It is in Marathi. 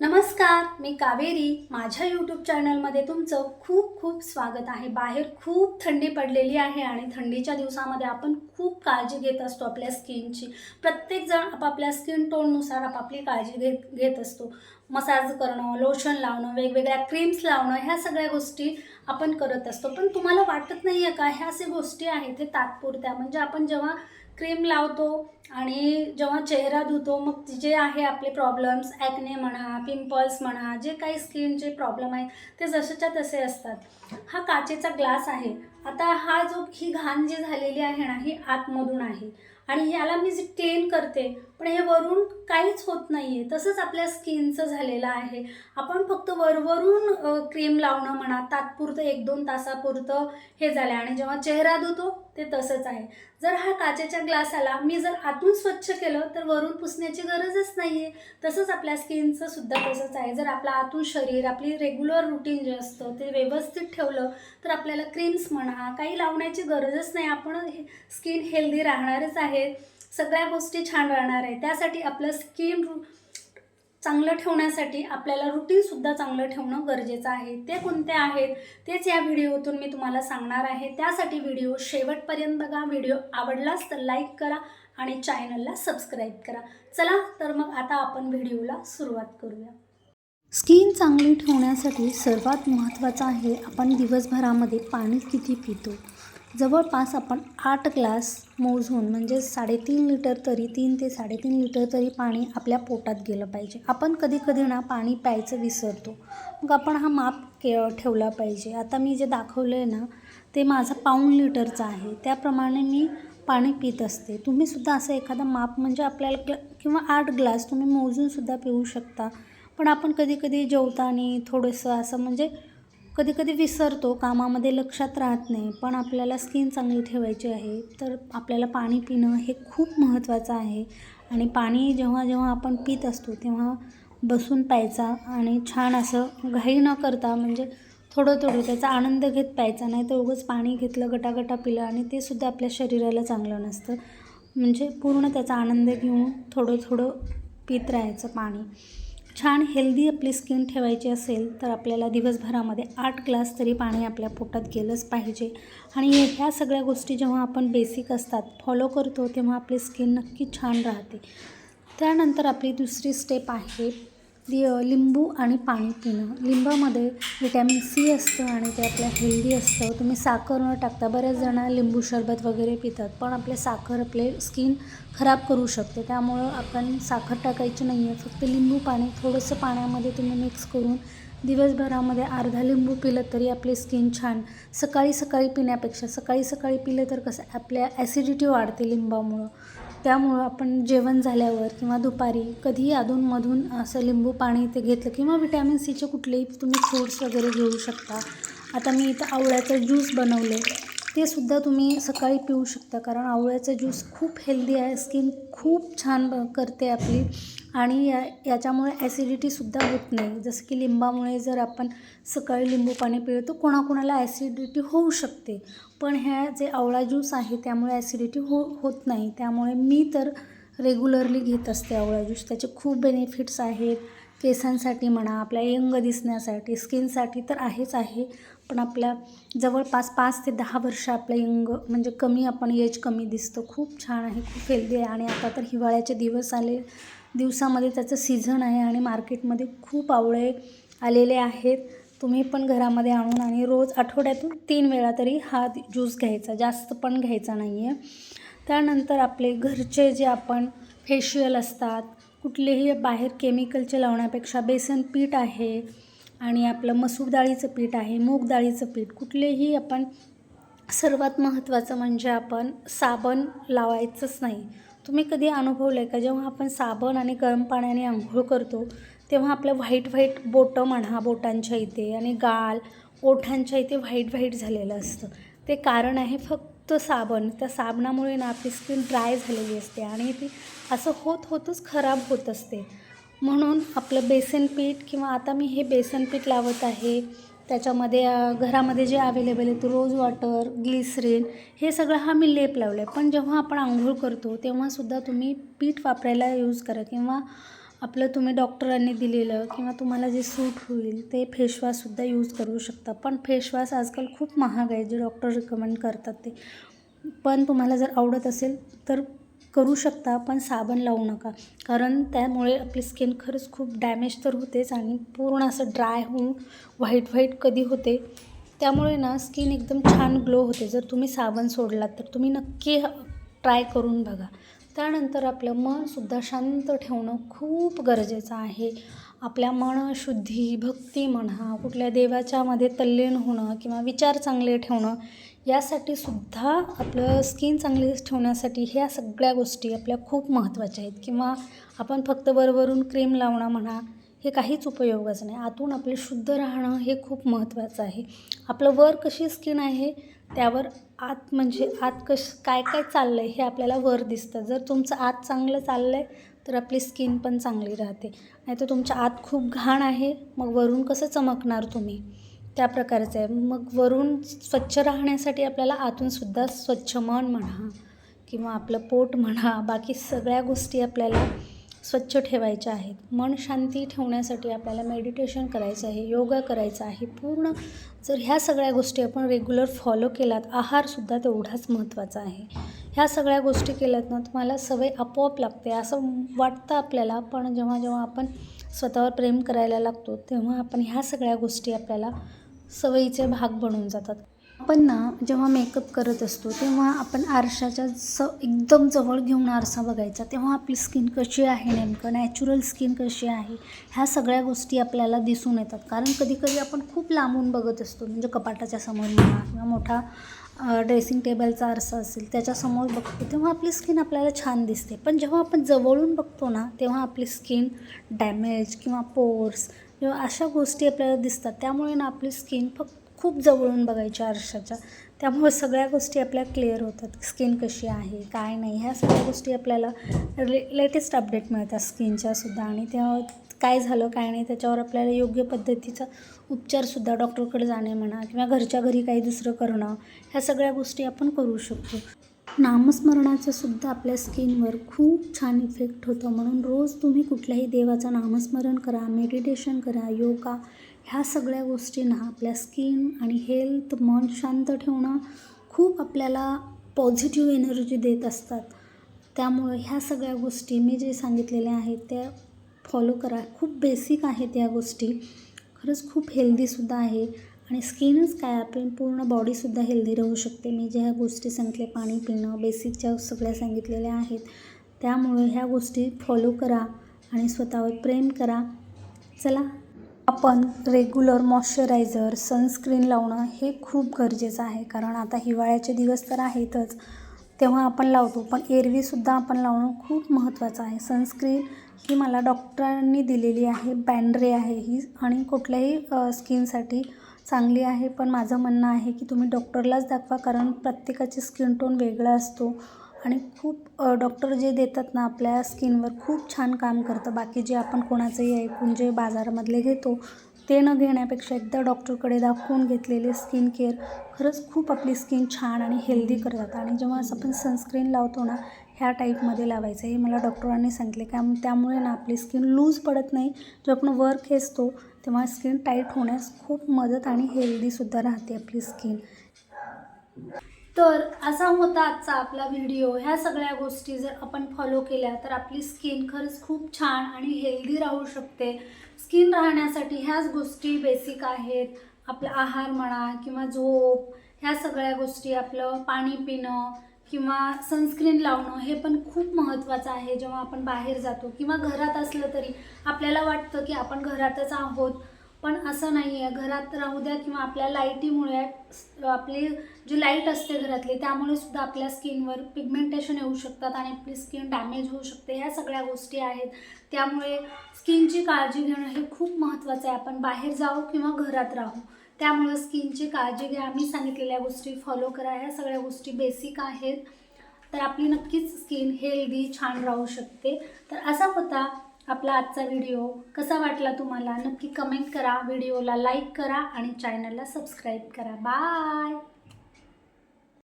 नमस्कार मी कावेरी. माझ्या यूट्यूब चॅनलमध्ये तुमचं खूप खूप स्वागत आहे. बाहेर खूप थंडी पडलेली आहे आणि थंडीच्या दिवसामध्ये आपण खूप काळजी घेत असतो आपल्या स्किनची. प्रत्येकजण आपापल्या स्किन टोननुसार आपापली काळजी घेत घेत असतो. मसाज करणं लोशन लावणं वेगवेगळ्या क्रीम्स लावणं ह्या सगळ्या गोष्टी आपण करत असतो. पण तुम्हाला वाटत नाही आहे का? ह्या अशा गोष्टी आहेत ते तात्पुरत्या. म्हणजे आपण जेव्हा क्रीम लावतो आणि जेव्हा चेहरा धुतो मग जे आहे आपले प्रॉब्लेम्स ॲक्ने म्हणा पिंपल्स म्हणा जे काही स्किनचे प्रॉब्लेम आहेत ते जसेच्या तसे असतात. हा काचेचा ग्लास आहे. आता हा जो ही घाण जी झालेली आहे ना ही आतमधून आहे. आणि ह्याला मी जे क्लीन करते. पण हे वरून काहीच होत नाही आहे तसंच आपल्या स्किनचं झालेलं आहे. आपण फक्त वरवरून क्रीम लावणं म्हणा तात्पुरतं एक दोन तासापुरतं हे झालं आहे आणि जेव्हा चेहरा धुतो ते तसंच आहे. जर हा काचेच्या ग्लासाला मी जर आतून स्वच्छ केलं तर वरून पुसण्याची गरजच नाही आहे तसंच आपल्या स्किनचं सुद्धा तसंच आहे. जर आपलं आतून शरीर आपली रेग्युलर रुटीन जे असतं ते व्यवस्थित ठेवलं तर आपल्याला क्रीम्स म्हणा काही लावण्याची गरजच नाही. आपण स्किन हेल्दी राहणारच आहे. सगळ्या गोष्टी छान राहणार आहे. त्यासाठी आपलं स्किन चांगलं ठेवण्यासाठी आपल्याला रुटीनसुद्धा चांगलं ठेवणं गरजेचं आहे. ते कोणते आहेत तेच या व्हिडिओतून मी तुम्हाला सांगणार आहे. त्यासाठी व्हिडिओ शेवटपर्यंत बघा. व्हिडिओ आवडलाच तर लाईक करा आणि चॅनलला सबस्क्राईब करा. चला तर मग आता आपण व्हिडिओला सुरुवात करूया. स्किन चांगली ठेवण्यासाठी सर्वात महत्त्वाचं आहे आपण दिवसभरामध्ये पाणी किती पितो? जवळपास आपण आठ ग्लास मोजून म्हणजे साडेतीन लिटर तरी तीन ते साडेतीन लिटर तरी पाणी आपल्या पोटात गेलं पाहिजे. आपण कधी कधी ना पाणी प्यायचं विसरतो. मग आपण हा माप के ठेवला पाहिजे. आता मी जे दाखवलं आहे ना ते माझं पाऊण लिटरचं आहे. त्याप्रमाणे मी पाणी पित असते. तुम्हीसुद्धा असं एखादा माप म्हणजे आपल्याला ग्ला किंवा आठ ग्लास तुम्ही मोजूनसुद्धा पिऊ शकता. पण आपण कधी कधी जेवताना थोडंसं असं म्हणजे कधी कधी विसरतो कामामध्ये लक्षात राहत नाही पण आपल्याला स्किन चांगली ठेवायची आहे तर आपल्याला पाणी पिणं हे खूप महत्त्वाचं आहे. आणि पाणी जेव्हा जेव्हा आपण पित असतो तेव्हा बसून प्यायचा आणि छान असं घाई न करता म्हणजे थोडं थोडं त्याचा आनंद घेत प्यायचा नाही तर उगंच पाणी घेतलं गटागटा पिलं आणि ते सुद्धा आपल्या शरीराला चांगलं नसतं. म्हणजे पूर्ण त्याचा आनंद घेऊन थोडं थोडं पित राहायचं पाणी. छान हेल्दी आपली स्किन ठेवायची असेल तर आपल्याला दिवसभरामध्ये आठ ग्लास तरी पाणी आपल्या पोटात गेलंच पाहिजे. आणि ह्या सगळ्या गोष्टी जेव्हा आपण बेसिक असतात फॉलो करतो तेव्हा आपली स्किन नक्की छान राहते. त्यानंतर आपली दुसरी स्टेप आहे लि लिंबू आणि पाणी पिणं. लिंबामध्ये विटॅमिन सी असतं आणि ते आपल्या हेल्दी असतं. तुम्ही साखर न टाकता बऱ्याच जण लिंबू सरबत वगैरे पितात पण आपले साखर आपले स्किन खराब करू शकते. त्यामुळं आपण साखर टाकायची नाही आहे फक्त लिंबू पाणी थोडंसं पाण्यामध्ये तुम्ही मिक्स करून दिवसभरामध्ये अर्धा लिंबू पिलं तरी आपली स्किन छान. सकाळी सकाळी पिण्यापेक्षा सकाळी सकाळी पिलं तर कसं आपल्या ॲसिडिटी वाढते लिंबामुळं. त्यामुळं आपण जेवण झाल्यावर किंवा दुपारी कधीही अधूनमधून असं लिंबू पाणी ते घेतलं किंवा विटॅमिन सीचे कुठलेही तुम्ही फ्रूट्स वगैरे घेऊ शकता. आता मी इथं आवळ्याचं ज्यूस बनवले ते सुद्धा तुम्ही सकाळी पिऊ शकता कारण आवळ्याचं ज्यूस खूप हेल्दी आहे स्किन खूप छान ब करते आपली. आणि या याच्यामुळे ॲसिडिटीसुद्धा होत नाही. जसं की लिंबामुळे जर आपण सकाळी लिंबू पाणी पिळतो तर कोणाकोणाला ॲसिडिटी होऊ शकते. पण ह्या जे आवळा ज्यूस आहे त्यामुळे ॲसिडिटी हो होत नाही. त्यामुळे मी तर रेग्युलरली घेत असते आवळा ज्यूस. त्याचे खूप बेनिफिट्स आहेत. केसांसाठी म्हणा आपल्या यंग दिसण्यासाठी स्किनसाठी तर आहेच आहे. पण आपल्या जवळपास पाच ते दहा वर्ष आपलं यंग म्हणजे कमी आपण एज कमी दिसतो. खूप छान आहे खूप हेल्दी आहे. आणि आता तर हिवाळ्याचे दिवस आले दिवसामध्ये त्याचं सीझन आहे आणि मार्केटमध्ये खूप आवळे आलेले आहेत. तुम्ही पण घरामध्ये आणून आणि रोज आठवड्यातून तीन वेळा तरी हा ज्यूस घ्यायचा जास्त पण घ्यायचा नाही आहे त्यानंतर आपले घरचे जे आपण फेशियल असतात कुठलेही बाहेर केमिकलचे लावण्यापेक्षा बेसन पीठ आहे आणि आपलं मसूर डाळीचं पीठ आहे मूग डाळीचं पीठ कुठलेही आपण सर्वात महत्त्वाचं म्हणजे आपण साबण लावायचंच नाही. तुम्ही कधी अनुभवलं आहे का? जेव्हा आपण साबण आणि गरम पाण्याने आंघोळ करतो तेव्हा आपलं व्हाईट व्हाईट बोटं म्हणा बोटांच्या इथे आणि गाल ओठांच्या इथे व्हाईट व्हाईट झालेलं असतं. ते कारण आहे फक्त साबण. त्या साबणामुळे ना आपली स्किन ड्राय झालेली असते आणि ती असं होत होतच खराब होत असते. म्हणून आपलं बेसन पीठ किंवा आता मी हे बेसन पीठ लावत आहे. त्याच्यामध्ये घरामध्ये जे अवेलेबल आहेत रोज वॉटर ग्लिसरीन हे सगळं हा मी लेप लावलं आहे पण जेव्हा आपण आंघोळ करतो तेव्हासुद्धा तुम्ही पीठ वापरायला यूज करा किंवा आपलं तुम्ही डॉक्टरांनी दिलेलं किंवा तुम्हाला जे सूट होईल ते फेशवॉशसुद्धा यूज करू शकता. पण फेशवॉश आजकाल खूप महाग आहे जे डॉक्टर रिकमेंड करतात ते. पण तुम्हाला जर आवडत असेल तर करू शकता पण साबण लावू नका. कारण त्यामुळे आपली स्किन खरंच खूप डॅमेज तर होतेच आणि पूर्ण असं ड्राय होऊन व्हाईट व्हाईट कधी होते. त्यामुळे ना स्किन एकदम छान ग्लो होते. जर तुम्ही साबण सोडलात तर तुम्ही नक्की ट्राय करून बघा. त्यानंतर आपलं मनसुद्धा शांत ठेवणं खूप गरजेचं आहे. आपल्या मनशुद्धी भक्ती म्हणा कुठल्या देवाच्यामध्ये तल्लीन होणं किंवा विचार चांगले ठेवणं यासाठी सुद्धा आपलं स्किन चांगली ठेवण्यासाठी ह्या सगळ्या गोष्टी आपल्या खूप महत्त्वाच्या आहेत. किंवा आपण फक्त वरवरून क्रीम लावणं म्हणा हे काहीच उपयोगाचं नाही. आतून आपले शुद्ध राहणं हे खूप महत्त्वाचं आहे. आपलं वर कशी स्किन आहे त्यावर आत म्हणजे आत कश काय काय चाललं आहे हे आपल्याला वर दिसतं. जर तुमचं आत चांगलं चाललं आहे तर आपली स्किन पण चांगली राहते. नाही तर तुमच्या आत खूप घाण आहे मग वरून कसं चमकणार तुम्ही? त्या प्रकारचं आहे. मग वरून स्वच्छ राहण्यासाठी आपल्याला आतूनसुद्धा स्वच्छ मन म्हणा किंवा आपलं पोट म्हणा बाकी सगळ्या गोष्टी आपल्याला स्वच्छ ठेवायच्या आहेत. मन शांती ठेवण्यासाठी आपल्याला मेडिटेशन करायचं आहे योगा करायचा आहे. पूर्ण जर ह्या सगळ्या गोष्टी आपण रेग्युलर फॉलो केलात आहारसुद्धा तेवढाच महत्त्वाचा आहे. ह्या सगळ्या गोष्टी केल्यात ना तुम्हाला सवय आपोआप लागते. असं वाटतं आपल्याला पण जेव्हा जेव्हा आपण स्वतःवर प्रेम करायला लागतो तेव्हा आपण ह्या सगळ्या गोष्टी आपल्याला सवयीचे भाग बनून जातात. आपण ना जेव्हा मेकअप करत असतो तेव्हा आपण आरशाच्या स एकदम जवळ घेऊन आरसा बघायचा. तेव्हा आपली स्किन कशी आहे नेमकं? नॅचरल स्किन कशी आहे? ह्या सगळ्या गोष्टी आपल्याला दिसून येतात. कारण कधीकधी आपण खूप लांबून बघत असतो. म्हणजे कपाटाच्या समोर म्हणा किंवा मोठा ड्रेसिंग टेबलचा आरसा असेल त्याच्यासमोर बघतो तेव्हा आपली स्किन आपल्याला छान दिसते. पण जेव्हा आपण जवळून बघतो ना तेव्हा आपली स्किन डॅमेज किंवा पोर्स किंवा अशा गोष्टी आपल्याला दिसतात. त्यामुळे ना आपली स्किन फक्त खूप जवळून बघायच्या आरशाच्या. त्यामुळे सगळ्या गोष्टी आपल्या क्लिअर होतात. स्किन कशी आहे काय नाही ह्या सगळ्या गोष्टी आपल्याला ले लेटेस्ट अपडेट मिळतात स्किनच्यासुद्धा आणि त्या काय झालं काय नाही त्याच्यावर आपल्याला योग्य पद्धतीचा उपचारसुद्धा डॉक्टरकडे जाणे म्हणा किंवा घरच्या घरी काही दुसरं करणं ह्या सगळ्या गोष्टी आपण करू शकतो. नामस्मरणाचं सुद्धा आपल्या स्किनवर खूप छान इफेक्ट होतं. म्हणून रोज तुम्ही कुठल्याही देवाचं नामस्मरण करा मेडिटेशन करा योगा ह्या सगळ्या गोष्टींना आपल्या स्किन आणि हेल्थ मन शांत ठेवणं खूप आपल्याला पॉझिटिव्ह एनर्जी देत असतात. त्यामुळं ह्या सगळ्या गोष्टी मी जे सांगितलेल्या आहेत त्या फॉलो करा. खूप बेसिक आहेत या गोष्टी. खरंच खूप हेल्दीसुद्धा आहे आणि स्किनच काय आपण पूर्ण बॉडीसुद्धा हेल्दी राहू शकते. मी ज्या गोष्टी सांगितल्या पाणी पिणं बेसिकच्या सगळ्या सांगितलेल्या आहेत त्यामुळे ह्या गोष्टी फॉलो करा आणि स्वतःवर प्रेम करा. चला आपण रेग्युलर मॉइश्चरायझर सनस्क्रीन लावणं हे खूप गरजेचं आहे. कारण आता हिवाळ्याचे दिवस तर आहेतच तेव्हा आपण लावतो. पण एरवीसुद्धा आपण लावणं खूप महत्त्वाचं आहे. सनस्क्रीन ही मला डॉक्टरांनी दिलेली आहे. बँड्रे आहे ही आणि कुठल्याही स्किनसाठी चांगली आहे. पण माझं म्हणणं आहे की तुम्ही डॉक्टरलाच दाखवा. कारण प्रत्येकाची स्किन टोन वेगळा असतो. आणि खूप डॉक्टर जे देतात ना आपल्या स्किनवर खूप छान काम करतं. बाकी जे आपण कोणाचंही ऐकून जे बाजारामधले घेतो ते न घेण्यापेक्षा एकदा डॉक्टरकडे दाखवून घेतलेले स्किन केअर खरंच खूप आपली स्किन छान आणि हेल्दी करतात. आणि जेव्हा असं आपण सनस्क्रीन लावतो ना ह्या टाईपमध्ये लावायचं. हे मला डॉक्टरांनी सांगितले. का त्यामुळे ना आपली स्किन लूज पडत नाही. जेव्हा आपण वर खेचतो तेव्हा स्किन टाईट होण्यास खूप मदत आणि हेल्दीसुद्धा राहते आपली स्किन तर असा होता आजचा आपला व्हिडिओ ह्या सगळ्या गोष्टी जर आपण फॉलो केल्या तर आपली स्किन खरंच खूप छान आणि हेल्दी राहू शकते. स्किन राहण्यासाठी ह्याच गोष्टी बेसिक आहेत. आपला आहार म्हणा किंवा झोप ह्या सगळ्या गोष्टी आपलं पाणी पिणं किंवा सनस्क्रीन लावणं हे पण खूप महत्त्वाचं आहे. जेव्हा आपण बाहेर जातो किंवा घरात असलं तरी आपल्याला वाटतं की आपण घरातच आहोत. पण असं नाही आहे घरात राहू द्या किंवा आपल्या लाईटीमुळे आपली जी लाइट असते घरातली त्यामुळे सुद्धा आपल्या स्किनवर पिगमेंटेशन येऊ शकतात आणि आपली स्किन डॅमेज होऊ शकते. ह्या सगळ्या गोष्टी आहेत. त्यामुळे स्किनची काळजी घेणं हे खूप महत्त्वाचं आहे. आपण बाहेर जाऊ किंवा घरात राहू. त्यामुळे स्किनची काळजी घ्या. मी सांगितलेल्या गोष्टी फॉलो करा. ह्या सगळ्या गोष्टी बेसिक आहेत. तर आपली नक्कीच स्किन हेल्दी छान राहू शकते. तर असा होता आपला आजचा व्हिडिओ कसा वाटला तुम्हाला? नक्की कमेंट करा. व्हिडिओला लाईक करा आणि चॅनलला सबस्क्राईब करा. बाय